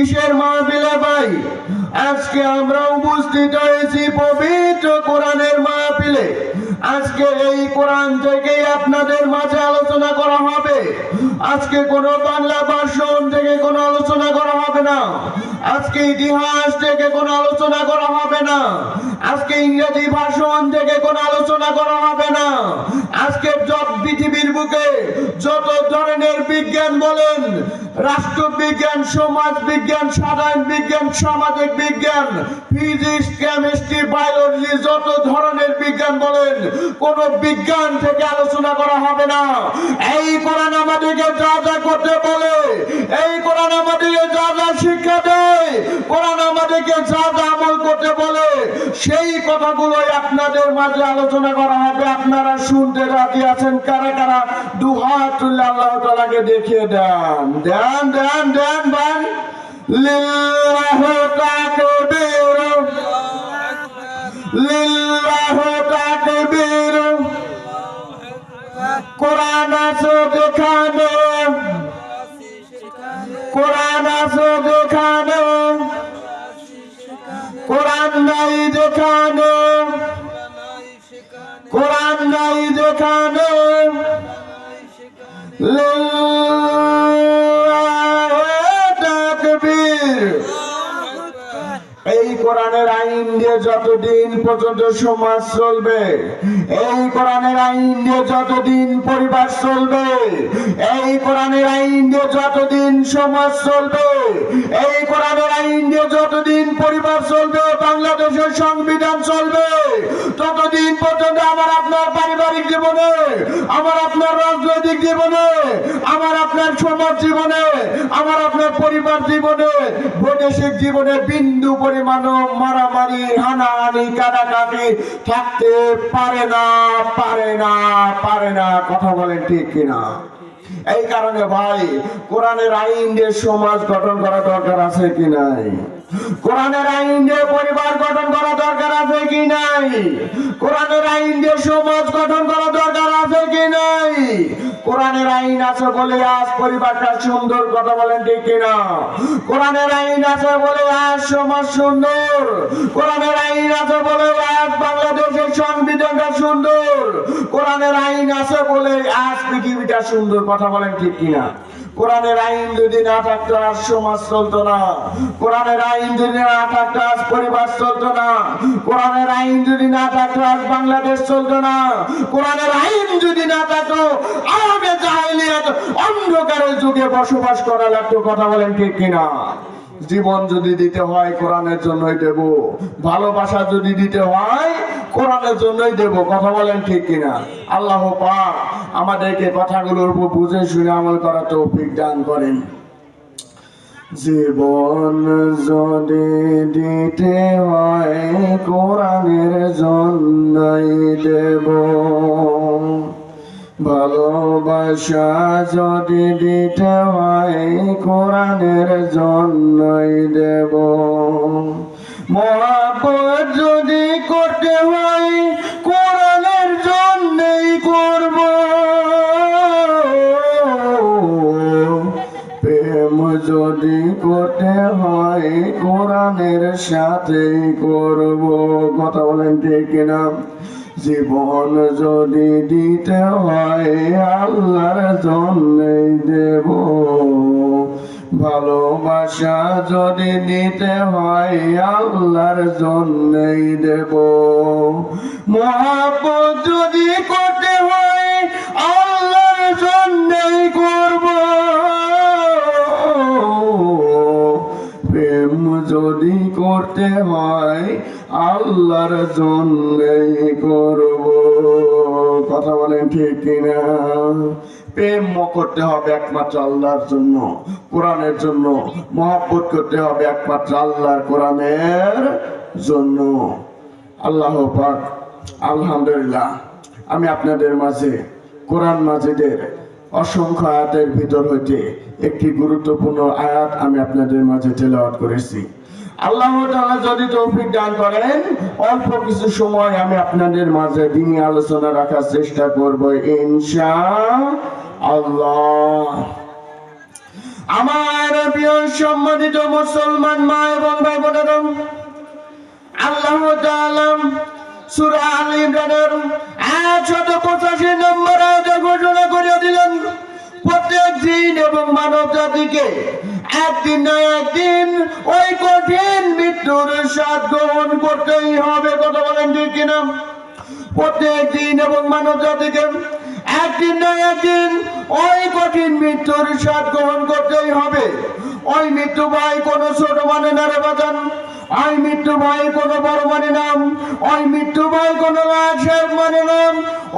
কিসের মাহফিলে ভাই? আজকে আমরা উপস্থিত হয়েছি পবিত্র কোরআনের মাহফিলে। আজকে এই কোরআন থেকেই আপনাদের মাঝে আলোচনা করা হবে। আজকে কোনো বাংলা ভাষণ থেকে কোন আলোচনা করা হবে না। আজকে ইতিহাস থেকে কোন আলোচনা করা হবে না। আজকে ইংরেজি ভাষণ থেকে কোন আলোচনা করা হবে না। আজকে সব পৃথিবীর বুকে যত ধরনের বিজ্ঞান বলেন, রাষ্ট্রবিজ্ঞান সমাজ বিজ্ঞান সাধারণ বিজ্ঞান, সামাজিক বিজ্ঞান, ফিজিক্স, কেমিস্ট্রি, বায়োলজি, যত ধরনের বিজ্ঞান বলেন, কোন বিজ্ঞান থেকে আলোচনা করা হবে না। এই কোরআন আমাদেরকে যা যা করতে বলে, এই কোরআন আমাদেরকে যা যা শিক্ষা দেয়, কোরআন আমাদেরকে যা যা করতে বলে, সেই কথাগুলোই আপনাদের মাঝে আলোচনা করা হবে। আপনারা শুনতে রাজি আছেন? কারা কারা? দু হাত তুলে আল্লাহ তালাকে দেখিয়ে দেন। দেন দেন দেন ভাই লিল্লাহু তাকবীর। লিল্লাহু তাকবীর। কোরআন আছে কোরআন আছে কোরআন নাই যেখানে কোরআন নাই যেখানে। কোরআনের আইন দিয়ে যতদিন পর্যন্ত সমাজ চলবে, এই কোরআনের আইন দিয়ে যতদিন পরিবার চলবে, এই কোরআনের আইন দিয়ে যতদিন সমাজ চলবে, এই কোরআনের আইন দিয়ে যতদিন পরিবার চলবে, বাংলাদেশের সংবিধান চলবে, ততদিন পর্যন্ত আমার আপনার পারিবারিক জীবনে, আমার আপনার রাজনৈতিক জীবনে, আমার আপনার সমাজ জীবনে, আমার আপনার পরিবার জীবনে, বৈদেশিক জীবনে বিন্দু পরিমাণ মারামারি হানাহানি কাটাকাটি থাকতে পারে না পারে না পারে না। কথা বলেন ঠিক কিনা? এই কারণে ভাই, কোরআনের আইন দিয়ে সমাজ গঠন করা দরকার আছে কি নাই? কোরআনের আইন দিয়ে পরিবার গঠন করা দরকার আছে কি নাই? কোরআনের আইন দিয়ে সমাজ গঠন করা দরকার আছে কি নাই? কোরআনের আইন আছে বলে আজ পরিবারটা সুন্দর কথা বলেন ঠিক কিনা? কোরআনের আইন আছে বলে আজ সমাজ সুন্দর? কোরআনের আইন আছে বলে আজ বাংলাদেশের সংবিধানটা সুন্দর? কোরআনের আইন আছে বলে আজ পৃথিবীটা সুন্দর কথা বলেন ঠিক কিনা? কোরআনের আইন যদি না থাকতো আজ সমাজ চলতো না। কোরআনের আইন যদি না থাকতো, আজ পরিবার চলতো না। কোরআনের আইন যদি না থাকতো, আজ বাংলাদেশ চলতো না। কোরআনের আইন যদি না থাকতো, আরবে জাহেলিয়াত অন্ধকারের যুগে বসবাস করা লাগতো। কথা বলেন ঠিক কিনা? জীবন যদি দিতে হয়, কোরআনের জন্যই দেব। ভালোবাসা যদি দিতে হয়, কোরআনের জন্যই দেব। কথা বলেন ঠিক কিনা? আল্লাহ পাক আমাদেরকে কথাগুলোর উপর বুঝে শুনে আমল করা তৌফিক দান করেন। জীবন যদি দিতে হয়, কোরআনের জন্যই দেব। ভালোবাসা যদি দিতে হয়, কোরআনের জন্যই দেব। মহাপত যদি করতে হয়, কোরআনের জন্যই করব। প্রেম যদি করতে হয়, কোরআনের সাথেই করব। কথা বলেন ঠিক কিনা? জীবন যদি দিতে হয়, আল্লাহর জন্যই দেব। ভালোবাসা যদি দিতে হয়, আল্লাহর জন্যই দেব। মহাপত যদি করতে হয়, আল্লাহর জন্যই করব। প্রেম যদি করতে হয় আল্লাহর জন্যই করব। কথা বলেন ঠিক কিনা? প্রেম করতে হবে একমাত্র আল্লাহর জন্য, কোরআনের জন্য। মহব্বত করতে হবে একমাত্র আল্লাহর কোরআনের জন্য। আল্লাহ পাক, আলহামদুলিল্লাহ, আমি আপনাদের মাঝে, কোরআন মাজিদের অসংখ্য আয়াতের ভিতর হইতে একটি গুরুত্বপূর্ণ আয়াত আমি আপনাদের মাঝে তেলাওয়াত করেছি। আল্লাহ যদি তৌফিক দান করেন, অল্প কিছু সময় আমি আপনাদের মাঝে দিনী আলোচনা রাখার চেষ্টা করব ইনশা আল্লাহ আমার প্রিয় সম্মানিত মুসলমান মা এবং ভাই বোনেরা আল্লাহ তাআলা সূরা আল ইমরানের 185 নম্বর আয়াতে ঘোষণা করে দিলেন প্রত্যেক দিন এবং মানব জাতিকে একদিন না একদিন ওই কঠিন মৃত্যুর স্বাদ গ্রহণ করতেই হবে। কথা বলেন ঠিক কিনা? প্রত্যেক দিন এবং মানব জাতিকে একদিন না একদিন ওই কঠিন মৃত্যুর স্বাদ গ্রহণ করতেই হবে। ওই মৃত্যু ভাই কোনো ছোট মানে না রে বাজান। ওই মৃত্যু ভাই কোনো বড় মানে নাম, ওই মৃত্যু ভাই কোনো মানে নাম,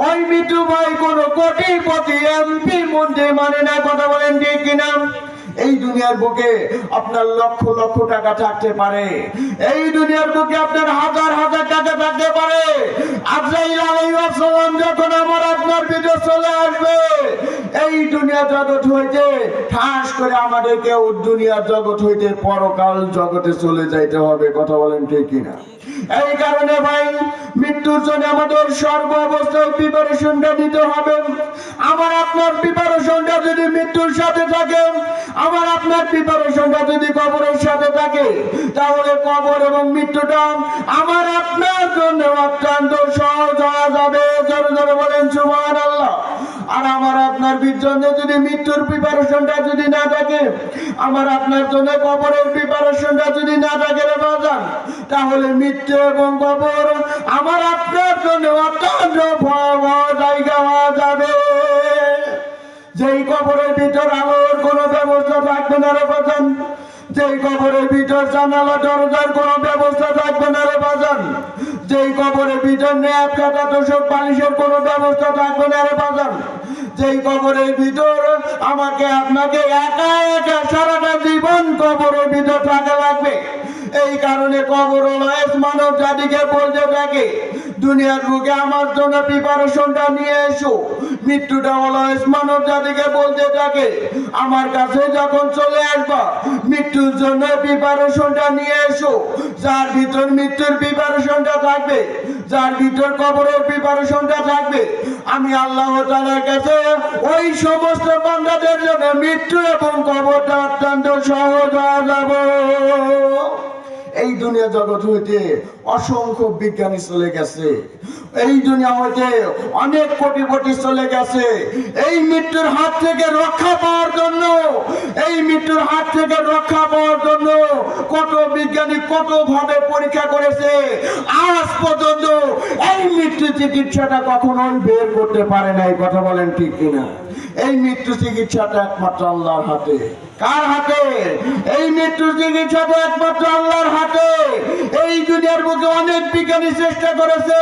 ওই মৃত্যু ভাই কোনো কোটিপতি এমপি মন্ত্রী মানে না, কথা বলেন ঠিক কিনা? এই দুনিয়ার বুকে আপনার লক্ষ লক্ষ টাকা থাকতে পারে। এই দুনিয়ার বুকে আপনার হাজার হাজার টাকা থাকতে পারে। যখন আমার আপনার চলে আসবে, এই দুনিয়া জগৎ হইতে ঠাস করে আমাদেরকে দুনিয়ার জগৎ হইতে পরকাল জগতে চলে যাইতে হবে, কথা বলেন ঠিক কিনা? এই কারণে ভাই মৃত্যুর জন্য আমাদের সর্ব অবস্থায় প্রিপারেশনটা হবে। আমার আপনার প্রিপারেশনটা যদি মৃত্যুর সাথে থাকে আমার আপনার প্রিপারেশনটা যদি কবরের সাথে থাকে, তাহলে কবর এবং মৃত্যুটা আমার আপনার জন্য অত্যন্ত সহজ হওয়া যাবে। জোরে জোরে বলেন সুমান আল্লাহ আর আমার আপনার জন্য যদি মৃত্যুর প্রিপারেশনটা যদি না থাকে, আমার আপনার জন্য কবরের প্রিপারেশনটা যদি না থাকে তাহলে মৃত্যু এবং কবর আমার আপনার জন্য অত্যন্ত ভয়াবহ জায়গা হওয়া যাবে। যেই কবরের ভিতর আলোর কোনো ব্যবস্থা থাকবে না রে বাজান। যেই কবরের ভিতর জানালা, দরজার কোনো ব্যবস্থা থাকবে না রে বাজান। যেই কবরের ভিতর ন্যাপ খাতা তোষক বালিশের কোনো ব্যবস্থা থাকবে না রে বাজান। যেই কবরের ভিতর আমাকে, আপনাকে একা একা সারাটা জীবন কবরের ভিতর থাকা লাগবে। এই কারণে কবর মানব জাতিকে বলতে থাকে দুনিয়ার বুকে আমার জন্য প্রিপারেশনটা নিয়ে এসো। মৃত্যুটা অলয়েস মানব জাতিকে বলতে থাকে। আমার কাছে যখন চলে আসবা, মৃত্যুর জন্য প্রিপারেশনটা নিয়ে এসো। যার ভিতর মৃত্যুর প্রিপারেশনটা থাকবে, যার ভিতর কবরের প্রিপারেশনটা থাকবে, আমি আল্লাহ তালার কাছে ওই সমস্ত বান্দাদের জন্য মৃত্যু এবং কবরটা অত্যন্ত সহজ হয়ে যাবে। এই দুনিয়া জগৎ হইতে অসংখ্য বিজ্ঞানী চলে গেছে। এই দুনিয়া হইতে অনেক কোটি কোটি চলে গেছে। এই মৃত্যুর হাত থেকে রক্ষা পাওয়ার জন্য, এই মৃত্যুর হাত থেকে রক্ষা পাওয়ার জন্য কত বিজ্ঞানী কত ভাবে পরীক্ষা করেছে, আজ পর্যন্ত এই মৃত্যু চিকিৎসাটা কখনোই বের করতে পারে না। এই কথা বলেন ঠিক কিনা? এই মৃত্যু চিকিৎসাটা একমাত্র আল্লাহর হাতে। কার হাতে? এই মৃত্যু চিকিৎসাটা একমাত্র আল্লাহর হাতে, এই দুনিয়ার বুকে অনেক বিজ্ঞানী চেষ্টা করেছে।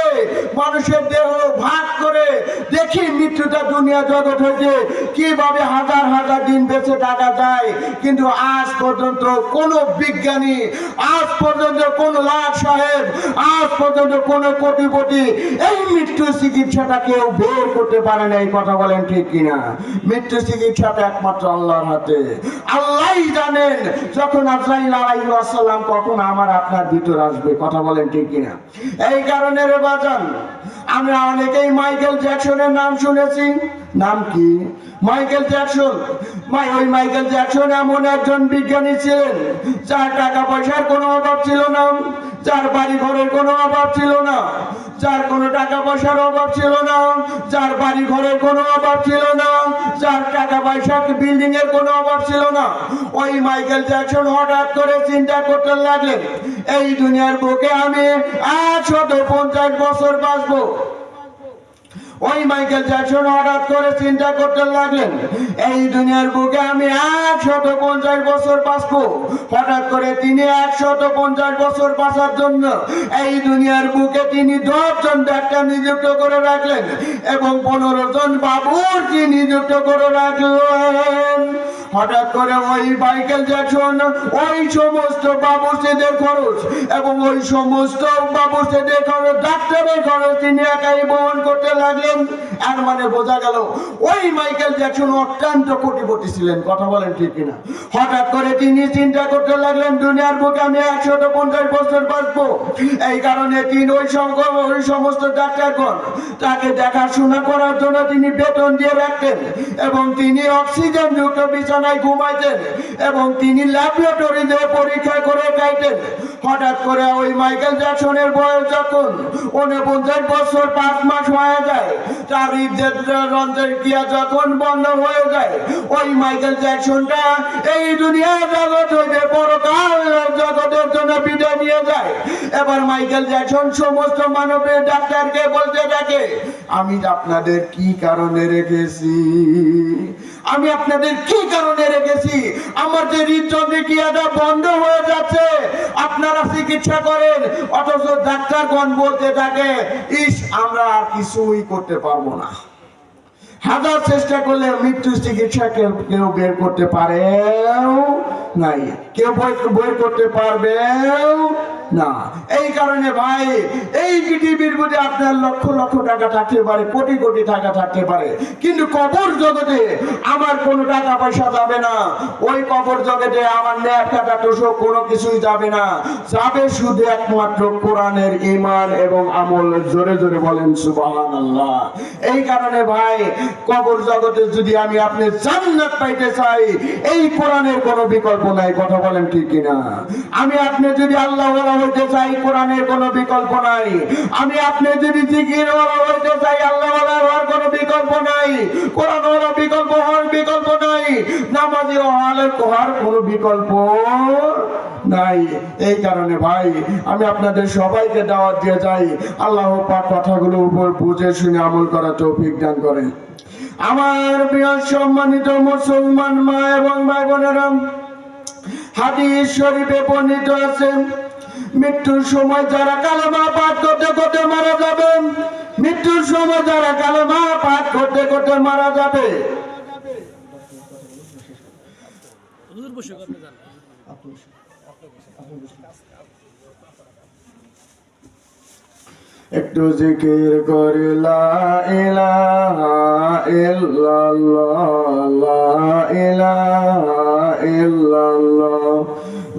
মানুষের দেহ ভাগ করে দেখি মৃত্যুটা দুনিয়া জগৎ হইতে কীভাবে হাজার হাজার দিন বেঁচে থাকা যায়, কিন্তু আজ পর্যন্ত কোনো বিজ্ঞানী, আজ পর্যন্ত কোন লাট সাহেব, আজ পর্যন্ত কোন কোটিপতি এই মৃত্যু চিকিৎসাটা কেউ বের করতে পারে না। এই কথা বলেন ঠিক কিনা? মৃত্যু চিকিৎসাটা একমাত্র আল্লাহর হাতে। আল্লাহই জানেন যখন আজরাইল আলাইহিস সালাম কখন আমার আপনার ভিতর আসবে, কথা বলেন ঠিক কিনা? এই কারণে রে বাজান, আমরা অনেকেই মাইকেল জ্যাকসনের নাম শুনেছি। নাম কি? Michael Jackson. ওই মাইকেল জ্যাকসন এমন একজন বিজ্ঞানী ছিলেন, যার টাকা পয়সার কোনো অভাব ছিল না, যার বাড়ি ঘরের কোনো অভাব ছিল না। যার কোনো টাকা পয়সার অভাব ছিল না, যার বাড়ি ঘরের কোনো অভাব ছিল না, যার টাকা পয়সা বিল্ডিং এর কোনো অভাব ছিল না। ওই মাইকেল জ্যাকসন হঠাৎ করে চিন্তা করতে লাগলেন, এই দুনিয়ার বুকে আমি একশত পঞ্চাশ বছর বাঁচবো। ওই মাইকেল জ্যাকসন হঠাৎ করে চিন্তা করতে লাগলেন, এই দুনিয়ার বুকে আমি একশত পঞ্চাশ বছর বাঁচবো। হঠাৎ করে তিনি একশত পঞ্চাশ বছর বাঁচার জন্য এই দুনিয়ার বুকে তিনি দশ জন ডাক্তার নিযুক্ত করে রাখলেন এবং পনেরো জন বাবুর্চি নিযুক্ত করে রাখলেন। হঠাৎ করে ওই মাইকেল জ্যাকসন, ওই সমস্ত বাবুর্চিদের খরচ এবং ওই সমস্ত বাবুর্চিদের খরচ, ডাক্তারের খরচ তিনি একাই বহন করতে লাগলেন। আর মানে বোঝা গেল, ওই মাইকেল জ্যাকসন অত্যন্ত কোটিপতি ছিলেন, কথা বলেন ঠিক কিনা। হঠাৎ করে তিনি চিন্তা করতে লাগলেন, দুনিয়ার বুকে আমি একশত পঞ্চাশ বছর বাঁচবো। এই কারণে তিনি ওই সঙ্গ- ওই সমস্ত ডাক্তারগণ তাকে দেখাশোনা করার জন্য তিনি বেতন দিয়ে রাখতেন এবং তিনি অক্সিজেন যুক্ত বিছানা বিছানায় ঘুমাইতেন এবং তিনি ল্যাবরেটরিতে পরীক্ষা করে গাইতেন হঠাৎ করে ওই মাইকেল জ্যাকসনের বয়স যখন উনপঞ্চাশ বছর পাঁচ মাস হয়ে যায়, তার হৃদয়ের রঞ্জের ক্রিয়া যখন বন্ধ হয়ে যায়, ওই মাইকেল জ্যাকসনটা এই দুনিয়া জগৎ হইতে পরকাল জগতের জন্য বিদায় নিয়ে যায়। এবার মাইকেল জ্যাকসন সমস্ত মানবের ডাক্তারকে বলতে থাকে, আমি আপনাদের কি কারণে রেখেছি? আমি আপনাদের কি কারণে রেখেছি? আমার যে হৃদযন্ত্রের ক্রিয়াটা বন্ধ হয়ে যাচ্ছে। আপনারা চিকিৎসা করেন, অথচ ডাক্তারগণ বলতে থাকে, ইস, আমরা আর কিছুই করতে পারব না। হাজার চেষ্টা করলে মৃত্যু চিকিৎসা কেউ বের করতে পারে নাই। কেউ বই করতে পারবে না। এই কারণে ভাই, এই পৃথিবীর মধ্যে আপনার লক্ষ লক্ষ টাকা থাকতে পারে, কোটি কোটি টাকা থাকতে পারে। কিন্তু কবর জগতে আমার কোনো টাকা পয়সা যাবে না। ওই কবর জগতে আমার ন্যায় টাকা কোনো কিছুই যাবে না। যাবে শুধু একমাত্র কোরআনের ইমান এবং আমল। জোরে জোরে বলেন সুবহান আল্লাহ এই কারণে ভাই, কবর জগতে যদি আমি আপনি জান্নাত পাইতে চাই, এই কোরআনের কোনো বিকল্প নাই। কথা বলেন ঠিক কিনা? আমি আপনি যদি আল্লাহ হইতে চাই, কোরআনের কোনো বিকল্প নাই। আমি আপনি যদি জিকির হইতে চাই, আল্লাহ হওয়ার কোনো বিকল্প নাই। কোরআন বিকল্প হওয়ার বিকল্প নাই। নামাজি হওয়ার কোনো বিকল্প নাই। এই কারণে ভাই, আমি আপনাদের সবাইকে দাওয়াত দিয়ে যাই। আল্লাহ পাক কথাগুলো উপর বুঝে শুনে আমল করা দান করেন। আমার প্রিয় সম্মানিত মুসলমান মা এবং ভাই বোনেরা, হাদিস শরীফে বর্ণিত আছেন মৃত্যুর সময় যারা কালেমা পাঠ করতে করতে মারা যাবেন, মৃত্যুর সময় যারা কালেমা পাঠ করতে করতে মারা যাবে। হুজুর বসে একটু জিকির করে, লা ইলাহা ইল্লাল্লাহ, লা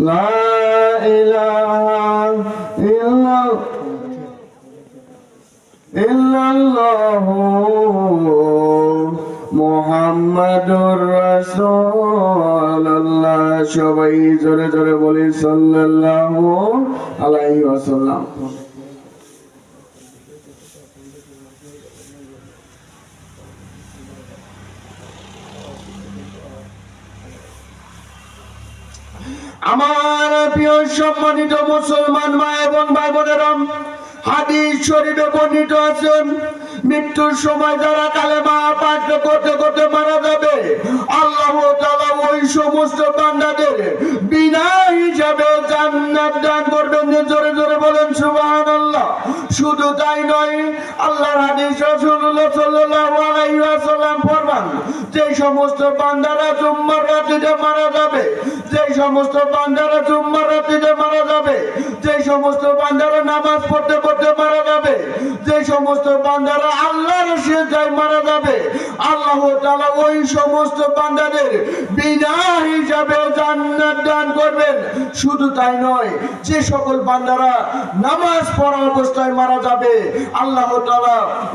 লা ইল্লাল্লাহ সবাই জোরে জোরে বলি, সাল্লাল্লাহু আলাইহি ওয়াসাল্লাম। আমার প্রিয় সম্মানিত মুসলমান মা এবং ভাই বোনেরম হাদিস শরীফে বর্ণিত আছেন মৃত্যুর সময় যারা কালেমা পাঠ করতে করতে মারা যাবে, আল্লাহ তাআলা ওই সমস্ত বান্দাদের বিনা হিসাবে জান্নাত দান করবেন। জোরে জোরে বলেন, সুবহানাল্লাহ। শুধু তাই নয়, আল্লাহর হাদিস রাসূলুল্লাহ সাল্লাল্লাহু আলাইহি ওয়াসাল্লাম ফরমান, যে সমস্ত বান্দারা জুম্মার রাতে মারা যাবে, যে সমস্ত বান্দারা জুম্মার রাতে মারা যাবে, যে সমস্ত বান্দারা নামাজ পড়তে পড়তে মারা যাবে, যে সমস্ত বান্দারা আল্লাহর সেজদায় মারা যাবে, আল্লাহ তাআলা ওই সমস্ত বান্দাদের বিনা হিসাবে জান্নাত দান করবেন। শুধু তাই নয়, যে সকল বান্দারা নামাজ পড়া অবস্থায় মারা যাবে। আল্লাহ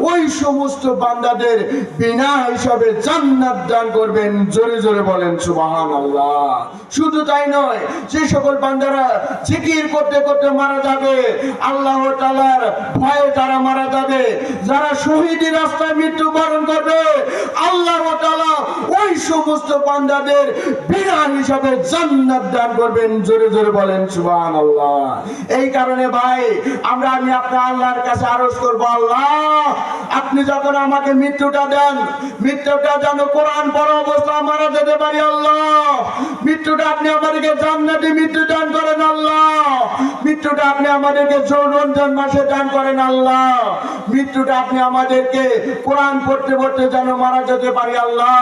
ওই সমস্ত বান্দাদের বিনা হিসাবে জান্নাত দান করবেন। জোরে জোরে বলেন, সুবহানাল্লাহ। শুধু তাই নয়, যে সকল বান্দারা জিকির করতে করতে মারা যাবে, আল্লাহ তাআলার ভয়ে যারা মারা যাবে, যারা শহীদের রাস্তায় মৃত্যুবরণ করবে, আল্লাহ তাআলা ওই সমস্ত বান্দাদের বিনা হিসাবে জান্নাত দান করবেন। জোরে জোরে বলেন, সুবহানাল্লাহ। এই কারণে ভাই, আমরা, আমি আপনার আল্লাহর কাছে আরজ করব, আল্লাহ, আপনি যখন আমাকে মৃত্যুটা দেন, মৃত্যুটা যেন কোরআন পড়া অবস্থা মারা যেতে পারি, আল্লাহ মৃত্যুটা আপনি আমাদেরকে মৃত্যু দান করেন আল্লাহ। মৃত্যুটা আপনি আমাদেরকে মাসে দান করেন আল্লাহ। মৃত্যুটা আপনি আমাদেরকে কোরআন পড়তে পড়তে যেন মারা যেতে পারি আল্লাহ।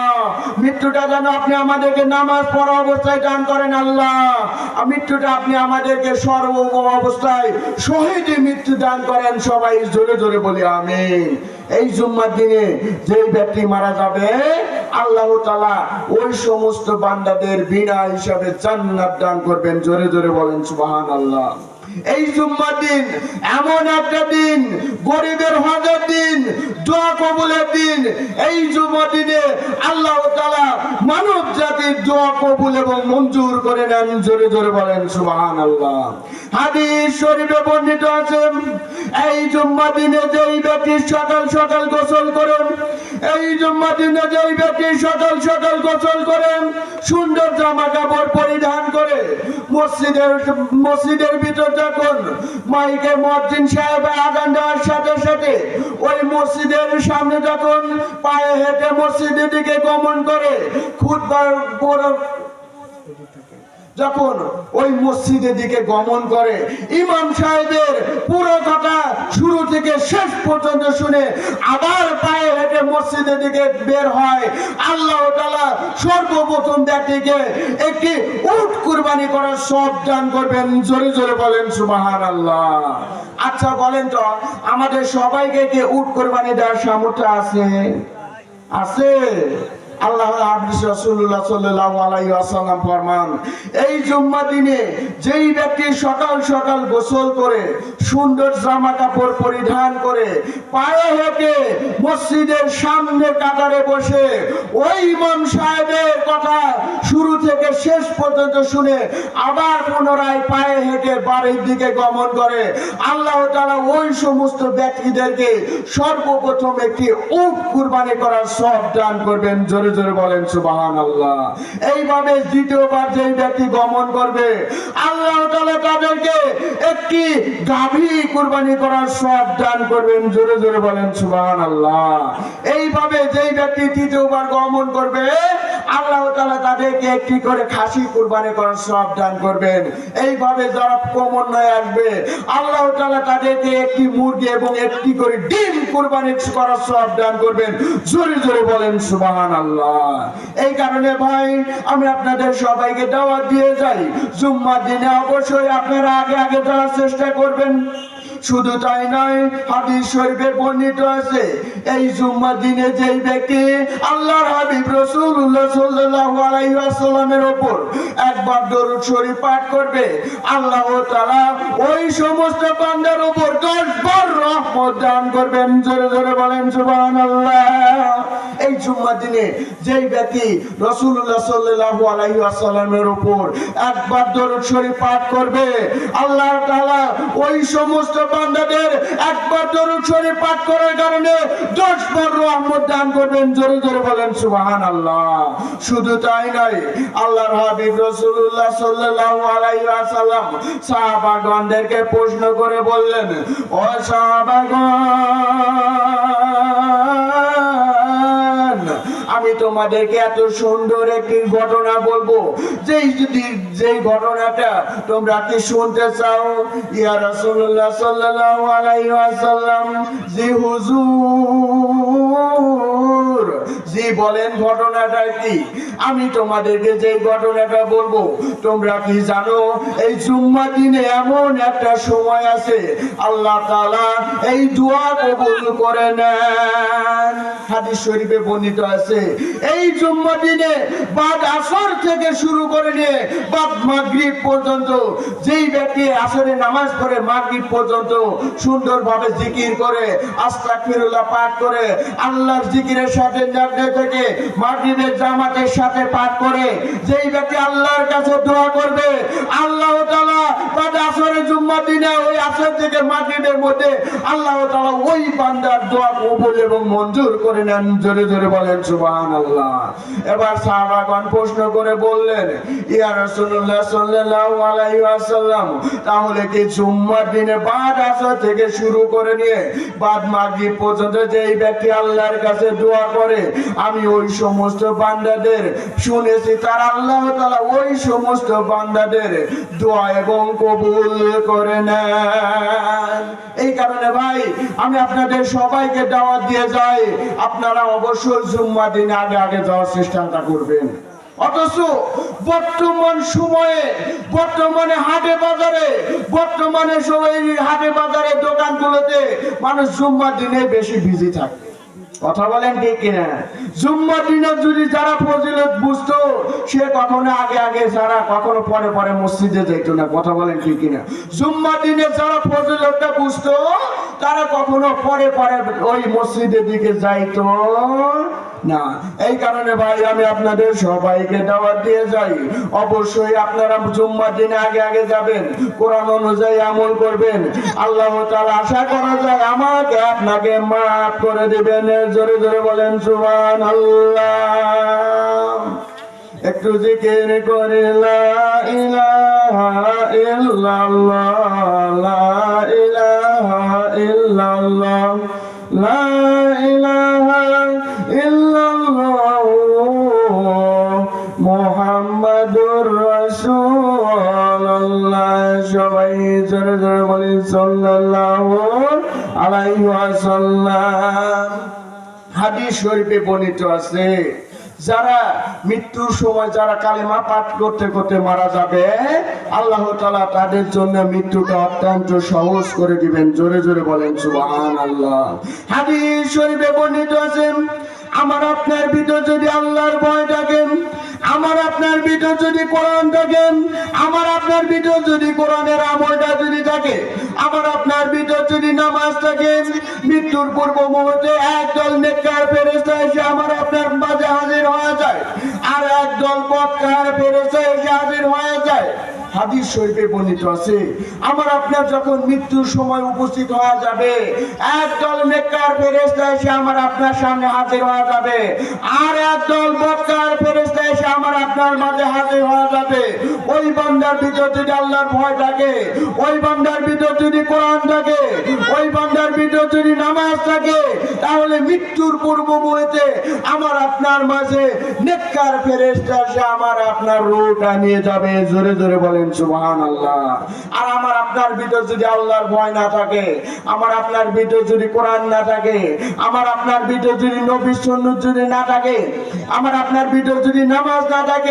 মৃত্যুটা যেন আপনি আমাদেরকে নামাজ পড়া অবস্থায় দান করেন আল্লাহ। মৃত্যুটা আপনি আমাদেরকে সর্ব অবস্থায় শহীদ মৃত্যু দান করেন সবাই জোরে জোরে বলি, আমিন। এই জুম্মার দিনে যে ব্যক্তি মারা যাবে, আল্লাহ তালা ওই সমস্ত বান্দাদের বিনা হিসাবে জান্নাত দান করবেন। জোরে জোরে বলেন, সুবহানাল্লাহ। এই জুম্মার দিন এমন একটা দিন, গরিবের হজের দিন, দোয়া কবুলের দিন। এই জুম্মার দিনে আল্লাহ তাআলা মানব জাতির দোয়া কবুল এবং মঞ্জুর করে নেন, জোরে জোরে বলেন সুবহান আল্লাহ হাদিস বর্ণিত এই জুম্মা দিনে যেই ব্যক্তি সকাল সকাল গোসল করেন, এই জুম্মা দিনে যেই ব্যক্তি সকাল সকাল গোসল করেন, সুন্দর জামা কাপড় পরিধান করে মসজিদের মসজিদের ভিতর যখন মাইকে মর্জিন সাহেব আগান দেওয়ার সাথে সাথে ওই মসজিদের সামনে যখন পায়ে হেঁটে মসজিদের দিকে গমন করে বড় যখন ওই মসজিদের দিকে গমন করে, ইমাম সাহেবের পুরো কথা শুরু থেকে শেষ পর্যন্ত শুনে আবার পায়ে হেঁটে মসজিদের দিকে বের হয়। আল্লাহ তাআলা সর্বপ্রথম ব্যক্তিকে একটি উট কুরবানি করার সব দান করবেন। জোরে জোরে বলেন সুবাহান আল্লাহ আচ্ছা বলেন তো, আমাদের সবাইকে কি উট কুরবানি দেওয়ার সামর্থ্য আছে? আছে। এই জুম্মা দিনে যেই ব্যক্তি সকাল সকাল গোসল করে, সুন্দর জামা কাপড় পরিধান করে, পায়ে হেঁটে মসজিদের সামনে কাতারে বসে, ওই ইমাম সাহেবের কথা শুরু থেকে শেষ পর্যন্ত শুনে আবার পুনরায় পায়ে হেঁটে বাড়ির দিকে গমন করে, আল্লাহ তাআলা ওই সমস্ত ব্যক্তিদেরকে সর্বপ্রথম একটি উট কুরবানি করার সব দান করবেন জোরে জোরে বলেন সুবাহান আল্লাহ এইভাবে দ্বিতীয়বার যেই ব্যক্তি গমন করবে, আল্লাহ তাদেরকে একটি গাভী কুরবানি করার সব দান করবেন, জোরে জোরে বলেন সুবাহান আল্লাহ এইভাবে যেই ব্যক্তি তৃতীয়বার গমন করবে, আল্লাহ তাআলা তাদেরকে একটি করে খাসি কুরবানি করার সব দান করবেন। এইভাবে যারা ক্রমান্বয়ে আসবে, আল্লাহ তাআলা তাদেরকে একটি মুরগি এবং একটি করে ডিম কুরবানি করার সব দান করবেন, জোরে জোরে বলেন সুবাহান আল্লাহ এই কারণে ভাই, আমি আপনাদের সবাইকে দাওয়াত দিয়ে যাই। জুম্মার দিনে অবশ্যই আপনারা আগে আগে যাওয়ার চেষ্টা করবেন। শুধু তাই নয়, হাদিস শরীফে বর্ণিত আছে, এই জুম্মার দিনে যেই ব্যক্তি আল্লাহর হাবিব রাসূলুল্লাহ সাল্লাল্লাহু আলাইহি ওয়াসাল্লামের উপর একবার দরুদ শরীফ পাঠ করবে, আল্লাহ তাআলা ওই সমস্ত বান্দার উপর 10 বার রহমত দান করবেন। জোরে জোরে বলেন, সুবহানাল্লাহ। এই জুম্মার দিনে যেই ব্যক্তি রাসূলুল্লাহ সাল্লাল্লাহু আলাইহি ওয়াসাল্লামের উপর একবার দরুদ শরীফ পাঠ করবে, আল্লাহ তাআলা ওই সমস্ত বান্দাদের একবার দরুদ শরীফ পাঠ করার কারণে 10 বার রহমত দান করবেন, জোরে জোরে বলেন, সুবহানাল্লাহ। শুধু তাই নয়, আল্লাহর হাবিব রাসূলুল্লাহ সাল্লাল্লাহু আলাইহি ওয়াসাল্লাম সাহাবাগণদেরকে প্রশ্ন করে বললেন, ও সাহাবাগণ আমি তোমাদেরকে এত সুন্দর একটি ঘটনা বলব। যেই যদি, যেই ঘটনাটা তোমরা কি শুনতে চাও, ইয়া রাসূলুল্লাহ সাল্লাল্লাহু আলাইহি ওয়াসাল্লাম, জি হুজুর, জি বলেন ঘটনাটা কি? আমি তোমাদেরকে যে ঘটনাটা বলব, তোমরা কি জানো, এই জুম্মা দিনে এমন একটা সময় আছে, আল্লাহ তাআলা এই দোয়া কবুল করে নেন। হাদিস শরীফে বর্ণিত আছে। এই জুম্মা দিনে বাদ আসর থেকে শুরু করে নিয়ে বাদ মাগরিব পর্যন্ত, যেই ব্যক্তি আসরে নামাজ পড়ে মাগরিব পর্যন্ত সুন্দরভাবে জিকির করে পাঠ করে, আল্লাহর জিকিরের সাথে থেকে মাগরিবের জামাতের সাথে পাঠ করে, যেই ব্যক্তি আল্লাহর কাছে দোয়া করবে, আল্লাহ তাআলা আসরে জুম্মা দিনে ওই আসর থেকে মাগরিবের মধ্যে আল্লাহ তাআলা ওই বান্দার দোয়া কবুল এবং মঞ্জুর করে নেন, জোরে জোরে বলেন, সুবহানাল্লাহ। এবার সাহাবাগণ প্রশ্ন করে বললেন, ইয়া রাসূলুল্লাহ সাল্লাল্লাহু আলাইহি ওয়াসাল্লাম, তাহলে কি জুম্মার দিনে বাদ আসর থেকে শুরু করে নিয়ে বাদ মাগরিব পর্যন্ত যেই ব্যক্তি আল্লাহর কাছে দোয়া করে, আমি ওই সমস্ত বান্দাদের শুনেছি, তার আল্লাহ তাআলা ওই সমস্ত বান্দাদের দোয়া এবং কবুল করে নেন। এই কারণে ভাই, আমি আপনাদের সবাইকে দাওয়াত দিয়ে যাই। আপনারা অবশ্যই জুম্মা দিনে আগে আগে যাওয়ার চেষ্টাটা করবেন। অথচ বর্তমান সময়ে, বর্তমানে হাটে বাজারে, বর্তমানে সময় হাটে বাজারে দোকানগুলোতে মানুষ জুম্মা দিনে বেশি বিজি থাকে। কথা বলেন ঠিক কিনা? জুম্মা দিনে যদি যারা ফজিলত বুঝতো, সে কখনো আগে আগে যারা, কখনো পরে পরে মসজিদে যেত না। কথা বলেন ঠিক কিনা? জুম্মা দিনে যারা ফজিলতটা বুঝতো, তারা কখনো পরে পরে ওই মসজিদের দিকে যাইতো না। এই কারণে ভাই, আমি আপনাদের সবাইকে দাওয়াত দিয়ে যাই। অবশ্যই আপনারা জুম্মার দিনে আগে আগে যাবেন, কোরআন অনুযায়ী আমল করবেন। আল্লাহ তাআলা আশা করা যায়, আমাকে আপনাকে মাফ করে দিবেন। জোরে জোরে বলেন সুবহান আল্লাহ একটু জিকির করে ইলাহা ইলাহা লা ইলাহা সবাই জোরে জোরে বলি সাল্লাল্লাহু আলাইহি ওয়াসাল্লাম। হাদিস শরীফে বর্ণিত আছে, যারা মৃত্যুর সময় যারা কালিমা পাঠ করতে করতে মারা যাবে, আল্লাহ তালা তাদের জন্য মৃত্যুটা অত্যন্ত সহজ করে দিবেন। জোরে জোরে বলেন সুবাহ আল্লাহ হাদিস শরীফে বর্ণিত আছে আমার আপনার ভিতর যদি আল্লাহর ভয় থাকেন, আমার আপনার ভিতর যদি কোরআন থাকেন, আমার আপনার ভিতর যদি কোরআনের আমলটা যদি থাকে, আমার আপনার ভিতর যদি নামাজ থাকে, মৃত্যুর পূর্ব মুহূর্তে একদল নেককার ফেরেশতা এসে আমার আপনার মাঝে হাজির হয়ে যায়, আর একদল বৎকার ফেরেশতা এসে হাজির হয়ে যায়। হাদিস শরীফে বর্ণিত আছে। আমার আপনার যখন মৃত্যুর সময় উপস্থিত হওয়া যাবে, একদল মেকার ফেরেশতা এসে আমার আপনার সামনে হাজির হওয়া যাবে। আর একদল মক্কার আমার আপনার মাঝে হাজির হওয়া যাবে। ওই বান্দার ভিতর যদি আল্লাহর ভয় থাকে ওই বান্দার ভিতর যদি কোরআন থাকে ওই বান্দার ভিতর যদি নামাজ থাকে তাহলে মৃত্যুর পূর্ব মুহূর্তে আমার আপনার মাঝে নেককার ফেরেশতা এসে আমার আপনার রূহটা নিয়ে যাবে। জোরে জোরে বলেন সুবহান আল্লাহ আর আমার আপনার ভিতর যদি আল্লাহর ভয় না থাকে, আমার আপনার ভিতর যদি কোরআন না থাকে, আমার আপনার ভিতর যদি নবীর সুন্নাত যদি না থাকে, আমার আপনার ভিতর যদি নামাজ না থাকে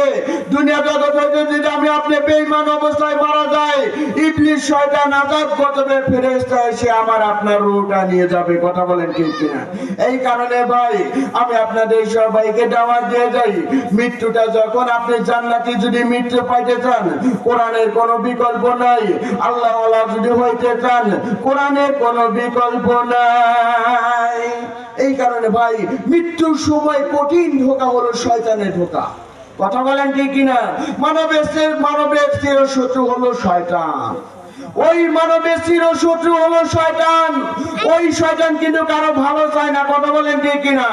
দুনিয়া জগৎ হইতে যদি আমি আপনি বেঈমান অবস্থায় মারা যায় ইবলিস শয়তান আযাব গজবে ফেরেশতা এসে আমার আপনার রূহটা নিয়ে যাবে। কথা বলেন ঠিক কিনা? এই কারণে ভাই, আমি আপনাদের সবাইকে দাওয়াত দিয়ে যাই। মৃত্যুটা যখন আপনি জান্নাতি যদি মৃত্যু পাইতে চান, কোরআনের কোনো বিকল্প নাই। আল্লাহ যদি হইতে চান, কোরআনের কোনো বিকল্প নাই। এই কারণে ভাই, মৃত্যুর সময় কঠিন ধোকা হলো শয়তানের ধোকা কথা বলেন ঠিক কিনা? মানবের মানবের শত্রু হলো শয়তান। ওই মানবের চির শত্রু হলো শয়তান। ওই শয়তান কিন্তু কারও ভালো চায় না, কথা বলেন ঠিক কিনা?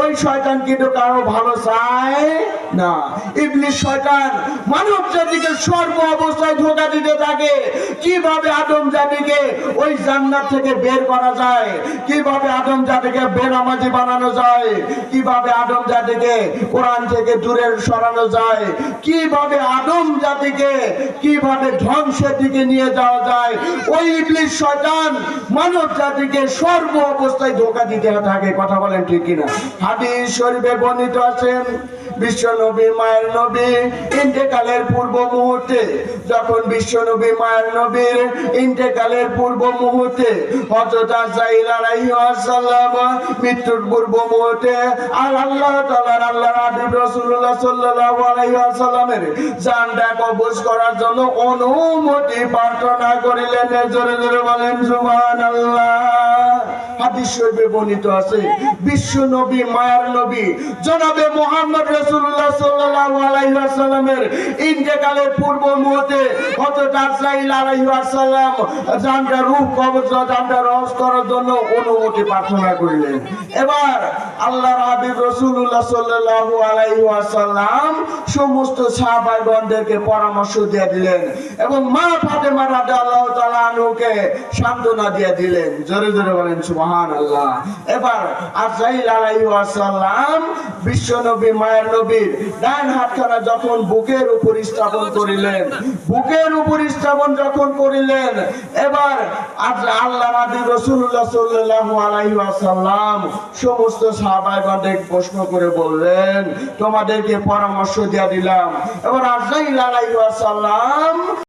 ওই শয়তান কিন্তু কারও ভালো চায় না। ইবলিশ শয়তান মানব জাতিকে সর্ব অবস্থায় ধোকা দিতে থাকে। কীভাবে আদম জাতিকে ওই জান্নাত থেকে বের করা যায়? কীভাবে আদম জাতিকে বেনামাজি বানানো যায়? কীভাবে আদম জাতিকে কোরআন থেকে দূরে সরানো যায়? কীভাবে আদম জাতিকে, কীভাবে ধ্বংসের দিকে নিয়ে যাওয়া যায়। ওই ইবলিশ শয়তান মানব জাতিকে সর্ব অবস্থায় ধোকা দিতে থাকে। কথা বলেন ঠিক কিনা? হাদিস শরীফে বর্ণিত আছেন বিশ্ব নবী মায়ের নবী। ইন্তেকালের পূর্ব মুহূর্তে, যখন বিশ্ব নবী মায়ের নবীর ইন্তেকালের পূর্ব মুহূর্তে মৃত্যুর পূর্ব মুহূর্তে, আর আল্লাহ তাআলার আল্লাহর হাবিব রাসূলুল্লাহ সাল্লাল্লাহু আলাইহি ওয়াসাল্লামের জানটা কবজ করার জন্য অনুমতি প্রার্থনা করিলেন। জোরে জোরে বলেন, সুবহানাল্লাহ। হাদিস শরীফে বর্ণিত আছে বিশ্ব নবী মায়ার নবী, জনাবে মোহাম্মদ সমস্ত পরামর্শ দিয়ে দিলেন এবং মা ফাতেমা রাদিয়াল্লাহু সান্ত্বনা দিয়ে দিলেন। জোরে জোরে বলেন, সুবহানাল্লাহ। এবার আজরাইল আলাইহি বিশ্ব নবী মায়ের নবীর ডান হাতখানা যখন বুকের উপর স্থাপন করিলেন, বুকের উপর স্থাপন যখন করিলেন, এবার আল্লাহ নবী রাসূলুল্লাহ সাল্লাল্লাহু আলাইহি ওয়াসাল্লাম সমস্ত সাহাবাগণকে প্রশ্ন করে বললেন, তোমাদেরকে পরামর্শ দিয়া দিলাম। এবার আজাইল আলাইহি ওয়াসাল্লাম